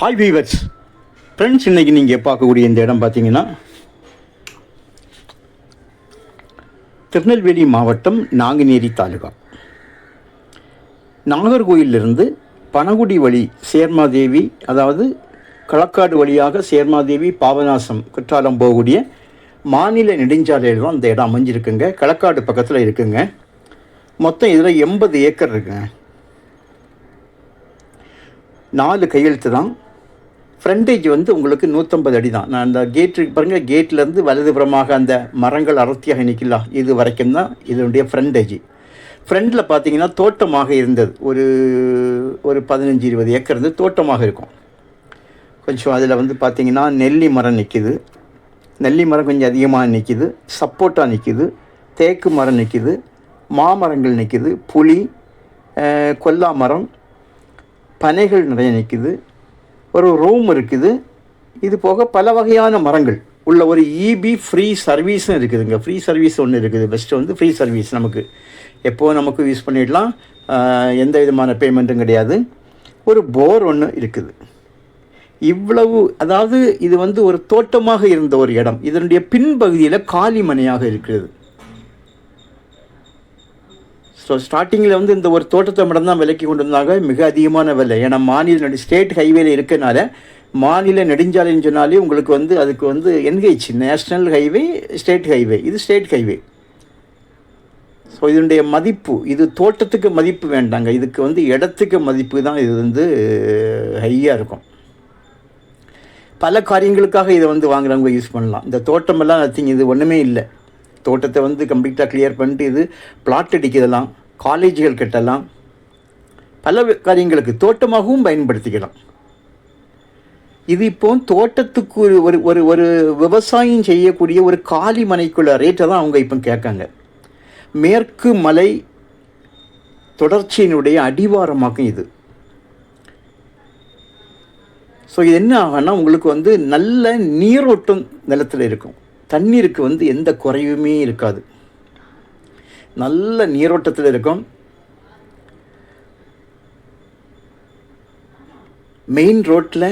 Hi viewers friends இன்னைக்கு நீங்கள் பார்க்கக்கூடிய இந்த இடம் பார்த்தீங்கன்னா திருநெல்வேலி மாவட்டம் நாங்குநேரி தாலுகா. நாகர்கோயிலிருந்து பனகுடி வழி சேர்மாதேவி அதாவது களக்காடு வழியாக சேர்மாதேவி பாபநாசம் குற்றாலம் போகக்கூடிய மாநில நெடுஞ்சாலையில் தான் இந்த இடம் அமைஞ்சிருக்குங்க. களக்காடு பக்கத்தில் இருக்குங்க. மொத்தம் இதில் எண்பது ஏக்கர் இருக்குங்க. நாலு கையெழுத்து தான். ஃப்ரண்டேஜ் வந்து உங்களுக்கு நூற்றம்பது அடி தான் நான் அந்த கேட்டு பாருங்கள் கேட்லேருந்து வலதுபுறமாக அந்த மரங்கள் அடர்த்தியாக நிற்கலாம் இது வரைக்கும் தான் இதனுடைய ஃப்ரண்டேஜ் ஃப்ரண்டில் பார்த்தீங்கன்னா தோட்டமாக இருந்தது. ஒரு ஒரு பதினஞ்சு இருபது ஏக்கர் இருந்து தோட்டமாக இருக்கும். கொஞ்சம் அதில் வந்து பார்த்தீங்கன்னா நெல்லி மரம் நிற்கிது நெல்லி மரம் கொஞ்சம் அதிகமாக நிற்கிது சப்போட்டா நிற்கிது தேக்கு மரம் நிற்கிது மாமரங்கள் நிற்கிது புளி கொல்லா மரம் பனைகள் நிறைய நிற்குது ஒரு ரூம் இருக்குது. இது போக பல வகையான மரங்கள். உள்ள ஒரு இபி ஃப்ரீ சர்வீஸும் இருக்குதுங்க. ஃப்ரீ சர்வீஸ் ஒன்று இருக்குது. பெஸ்ட்டு வந்து ஃப்ரீ சர்வீஸ் நமக்கு. எப்போது நமக்கு யூஸ் பண்ணிடலாம். எந்த விதமான பேமெண்ட்டும் கிடையாது. ஒரு போர் ஒன்று இருக்குது. இவ்வளவு அதாவது இது வந்து ஒரு தோட்டமாக இருந்த ஒரு இடம். இதனுடைய பின்பகுதியில் காலி மனையாக இருக்கிறது. ஸோ ஸ்டார்டிங்கில் வந்து இந்த ஒரு தோட்டத்தை மட்டும்தான் விலைக்கு கொண்டு வந்தாங்க. மிக அதிகமான விலை. ஏன்னா மாநில ஸ்டேட் ஹைவேல இருக்கனால மாநில நெடுஞ்சாலைன்னு சொன்னாலே உங்களுக்கு வந்து அதுக்கு வந்து NH national highway state highway இது ஸ்டேட் ஹைவே ஸோ இதனுடைய மதிப்பு இது தோட்டத்துக்கு மதிப்பு வேண்டாங்க. இதுக்கு வந்து இடத்துக்கு மதிப்பு தான் இது வந்து ஹையாக இருக்கும். பல காரியங்களுக்காக இதை வந்து வாங்குறவங்க யூஸ் பண்ணலாம். இந்த தோட்டமெல்லாம் நத்திங் இது ஒன்றுமே இல்லை. தோட்டத்தை வந்து கம்ப்ளீட்டாக கிளியர் பண்ணிட்டு இது பிளாட் அடிக்கலாம் காலேஜுகள் கட்டலாம் பல காரியங்களுக்கு தோட்டமாகவும் பயன்படுத்திக்கலாம். இது இப்போ தோட்டத்துக்கு ஒரு ஒரு ஒரு ஒரு விவசாயம் செய்யக்கூடிய ஒரு காலி மனைக்குள்ள ரேட்டை தான் அவங்க இப்போ கேட்காங்க. மேற்கு மலை தொடர்ச்சியினுடைய அடிவாரமாகும் இது. ஸோ இது என்ன ஆகும்னா உங்களுக்கு வந்து நல்ல நீரோட்டம் நிலத்தில் இருக்கும். தண்ணீருக்கு வந்து எந்த குறைவுமே இருக்காது. நல்ல நீரோட்டத்தில் இருக்கும். மெயின் ரோட்டில்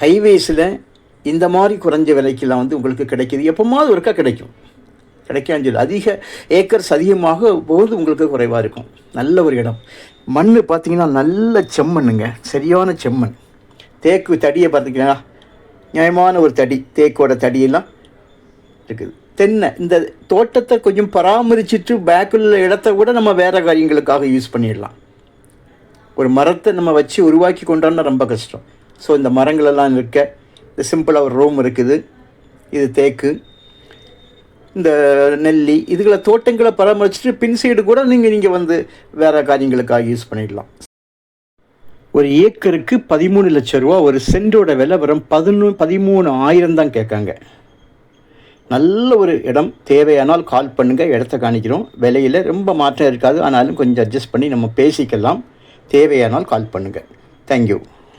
ஹைவேஸில் இந்த மாதிரி குறைஞ்ச விலைக்கெல்லாம் வந்து உங்களுக்கு கிடைக்கிது. எப்போமாவது ஒருக்கா கிடைக்கும். கிடைக்கான்னு சொல்லி அதிக ஏக்கர்ஸ் அதிகமாக போது உங்களுக்கு குறைவாக இருக்கும். நல்ல ஒரு இடம். மண் பார்த்திங்கன்னா நல்ல செம்மண்ணுங்க. சரியான செம்மண். தேக்கு தடியை பார்த்துக்கலாம் நியாயமான ஒரு தடி. தேக்கோட தடியெல்லாம் இருக்குது. தென்னை இந்த தோட்டத்தை கொஞ்சம் பராமரிச்சிட்டு பேக்குள்ள இடத்த கூட நம்ம வேறு காரியங்களுக்காக யூஸ் பண்ணிடலாம். ஒரு மரத்தை நம்ம வச்சு உருவாக்கி கொண்டோன்னா ரொம்ப கஷ்டம். ஸோ இந்த மரங்களெல்லாம் இருக்க இந்த சிம்பிளாக ஒரு ரூம் இருக்குது. இது தேக்கு இந்த நெல்லி இதுகளை தோட்டங்களை பராமரிச்சுட்டு பின் சைடு கூட நீங்கள் நீங்கள் வந்து வேறு காரியங்களுக்காக யூஸ் பண்ணிடலாம். ஒரு ஏக்கருக்கு பதிமூணு லட்ச ரூபா ஒரு சென்டோட விலை வரும் பதினொன்று பதிமூணு ஆயிரம் தான் கேட்காங்க. நல்ல ஒரு இடம் தேவையானால் கால் பண்ணுங்கள் இடத்த காணிக்கிறோம். விலையில் ரொம்ப மாற்றம் இருக்காது. ஆனாலும் கொஞ்சம் அட்ஜஸ்ட் பண்ணி நம்ம பேசிக்கலாம். தேவையானால் கால் பண்ணுங்கள் தேங்க்யூ